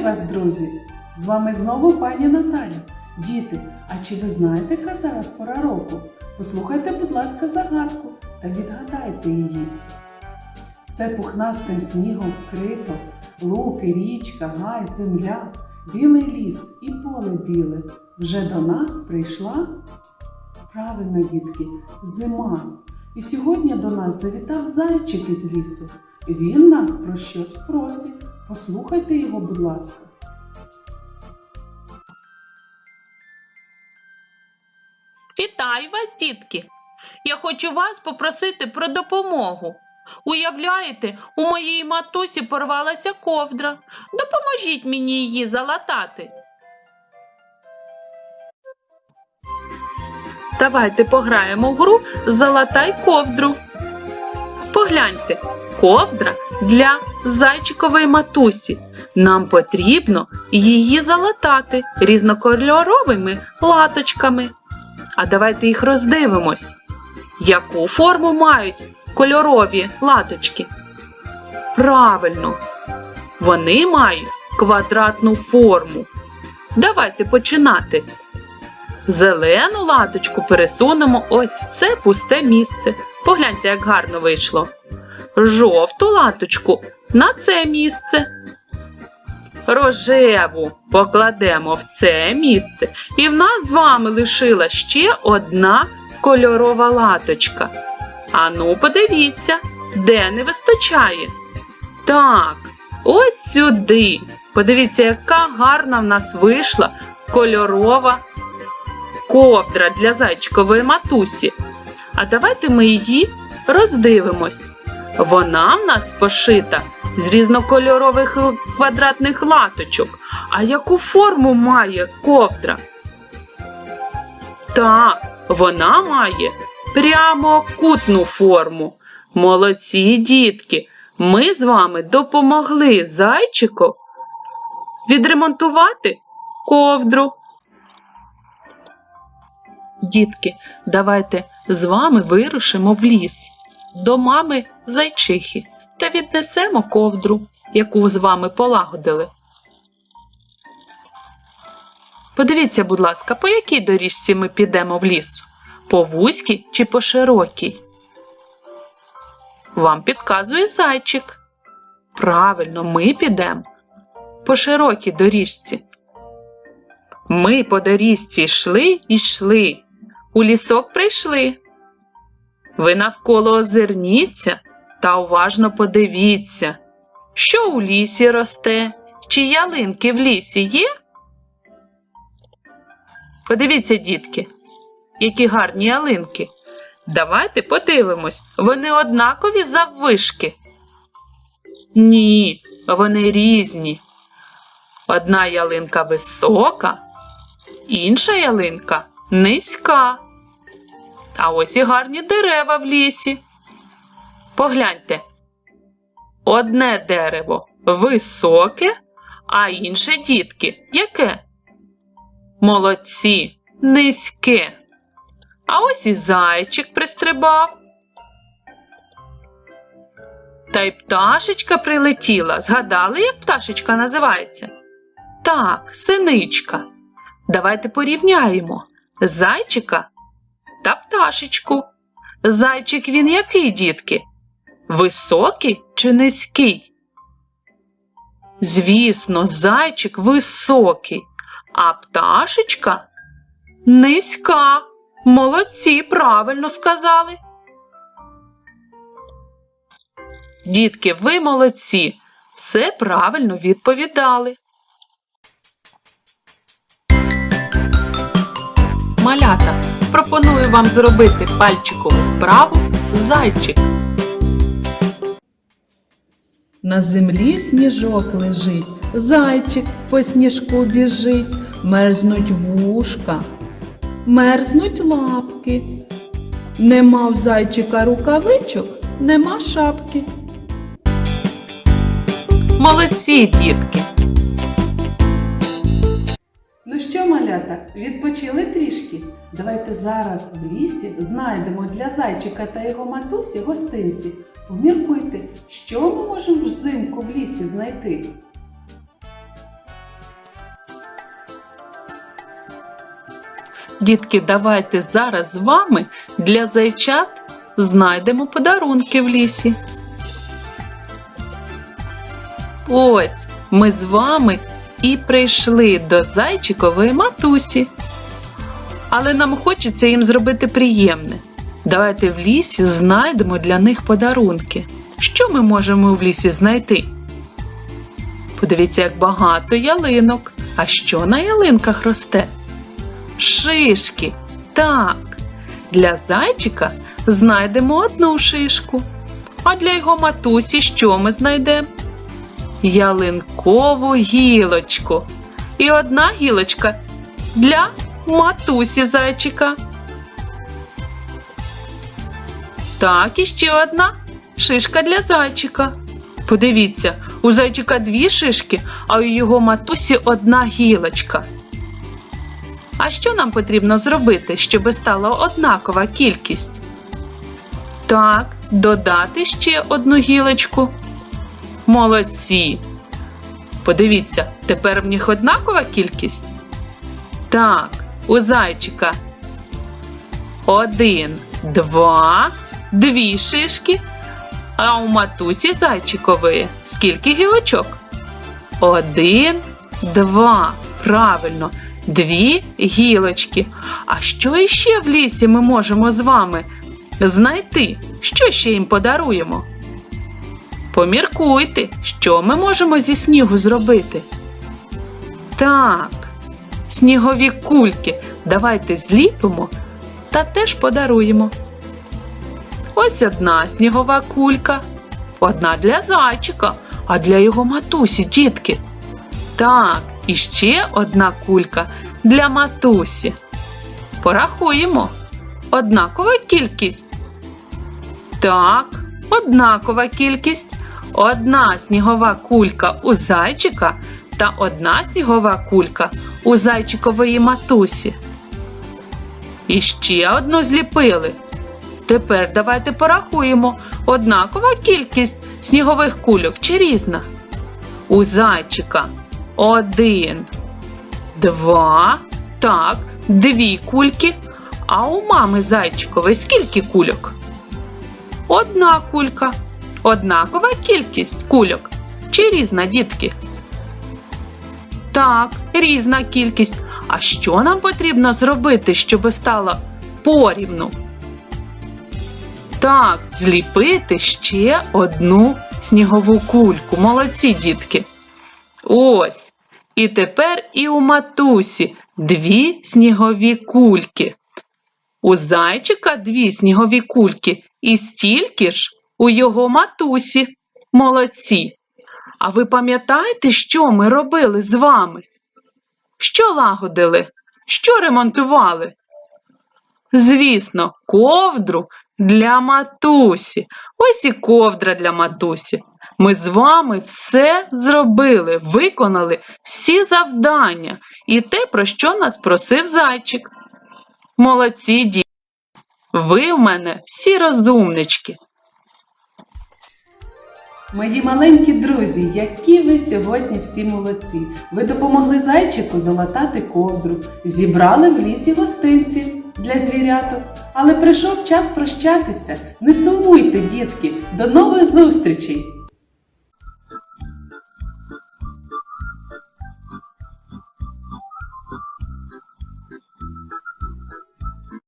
Вітаю вас, друзі! З вами знову пані Наталя. Діти, а чи ви знаєте, яка зараз пора року? Послухайте, будь ласка, загадку та відгадайте її. Все пухнастим снігом вкрито, луки, річка, гай, земля, білий ліс і поле біле. Вже до нас прийшла правильно, дітки, зима. І сьогодні до нас завітав зайчик із лісу. Він нас про щось просить. Послухайте його, будь ласка. Вітаю вас, дітки! Я хочу вас попросити про допомогу. Уявляєте, у моєї матусі порвалася ковдра. Допоможіть мені її залатати. Давайте пограємо в гру Залатай ковдру. Погляньте, ковдра для зайчикової матусі. Нам потрібно її залатати різнокольоровими латочками. А давайте їх роздивимось. Яку форму мають кольорові латочки? Правильно, вони мають квадратну форму. Давайте починати. Зелену латочку пересунемо ось в це пусте місце. Погляньте, як гарно вийшло. Жовту латочку на це місце. Рожеву покладемо в це місце, і в нас з вами лишила ще одна кольорова латочка. Ану, подивіться, де не вистачає. Так, ось сюди. Подивіться, яка гарна в нас вийшла кольорова ковдра для зайчикової матусі. А давайте ми її роздивимось. Вона в нас пошита з різнокольорових квадратних латочок. А яку форму має ковдра? Так, вона має прямокутну форму. Молодці дітки! Ми з вами допомогли зайчику відремонтувати ковдру. Дітки, давайте з вами вирушимо в ліс до мами зайчихи та віднесемо ковдру, яку з вами полагодили. Подивіться, будь ласка, по якій доріжці ми підемо в ліс? По вузькій чи по широкій? Вам підказує зайчик. Правильно, ми підемо по широкій доріжці. Ми по доріжці йшли і йшли, у лісок прийшли. Ви навколо озирніться та уважно подивіться, що у лісі росте, чи ялинки в лісі є? Подивіться, дітки, які гарні ялинки. Давайте подивимось, вони однакові заввишки. Ні, вони різні. Одна ялинка висока, інша ялинка низька. А ось і гарні дерева в лісі. Погляньте. Одне дерево високе, а інше дітки яке? Молодці, низьке. А ось і зайчик пристрибав. Та й пташечка прилетіла. Згадали, як пташечка називається? Так, синичка. Давайте порівняємо зайчика та пташечку. Зайчик він який, дітки? Високий чи низький? Звісно, зайчик високий, а пташечка низька. Молодці, правильно сказали. Дітки, ви молодці. Все правильно відповідали. Малята, пропоную вам зробити пальчикову вправу зайчик. На землі сніжок лежить, зайчик по сніжку біжить, мерзнуть вушка, мерзнуть лапки. Нема в зайчика рукавичок, нема шапки. Молодці, дітки! малята, відпочили трішки. Давайте зараз в лісі знайдемо для зайчика та його матусі гостинці. Поміркуйте, що ми можемо взимку в лісі знайти. Дітки, давайте зараз з вами для зайчат знайдемо подарунки в лісі. Ось ми з вами і прийшли до зайчикової матусі. Але нам хочеться їм зробити приємне. Давайте в лісі знайдемо для них подарунки. Що ми можемо в лісі знайти? Подивіться, як багато ялинок. А що на ялинках росте? Шишки. Так. Для зайчика знайдемо одну шишку. А для його матусі що ми знайдемо? Ялинкову гілочку. І одна гілочка для матусі зайчика. Так, і ще одна шишка для зайчика. Подивіться, у зайчика дві шишки, а у його матусі одна гілочка. А що нам потрібно зробити, щоб стала однакова кількість? Так, додати ще одну гілочку. Молодці. Подивіться, тепер в них однакова кількість? Так, у зайчика. Один, два, дві шишки. А у матусі зайчикової скільки гілочок? Один, два. Правильно, дві гілочки. А що іще в лісі ми можемо з вами знайти? Що ще їм подаруємо? Поміркуйте, що ми можемо зі снігу зробити. Так, снігові кульки. Давайте зліпимо та теж подаруємо. Ось одна снігова кулька, одна для зайчика, а для його матусі, дітки. Так, і ще одна кулька для матусі. Порахуємо. Однакова кількість. Так, однакова кількість. Одна снігова кулька у зайчика та одна снігова кулька у зайчикової матусі. І ще одну зліпили. Тепер давайте порахуємо однакова кількість снігових кульок чи різна. У зайчика один, два, так, дві кульки. А у мами зайчикової скільки кульок? Одна кулька. Однакова кількість кульок. Чи різна, дітки? Так, різна кількість. А що нам потрібно зробити, щоб стало порівну? Так, зліпити ще одну снігову кульку. Молодці, дітки. Ось. І тепер і у матусі дві снігові кульки. У зайчика дві снігові кульки і стільки ж у його матусі. Молодці. А ви пам'ятаєте, що ми робили з вами? Що лагодили? Що ремонтували? Звісно, ковдру для матусі. Ось і ковдра для матусі. Ми з вами все зробили, виконали всі завдання і те, про що нас просив зайчик. Молодці діти. Ви в мене всі розумнички. Мої маленькі друзі, які ви сьогодні всі молодці. Ви допомогли зайчику залатати ковдру, зібрали в лісі гостинців для звіряток. Але прийшов час прощатися. Не сумуйте, дітки, до нових зустрічей!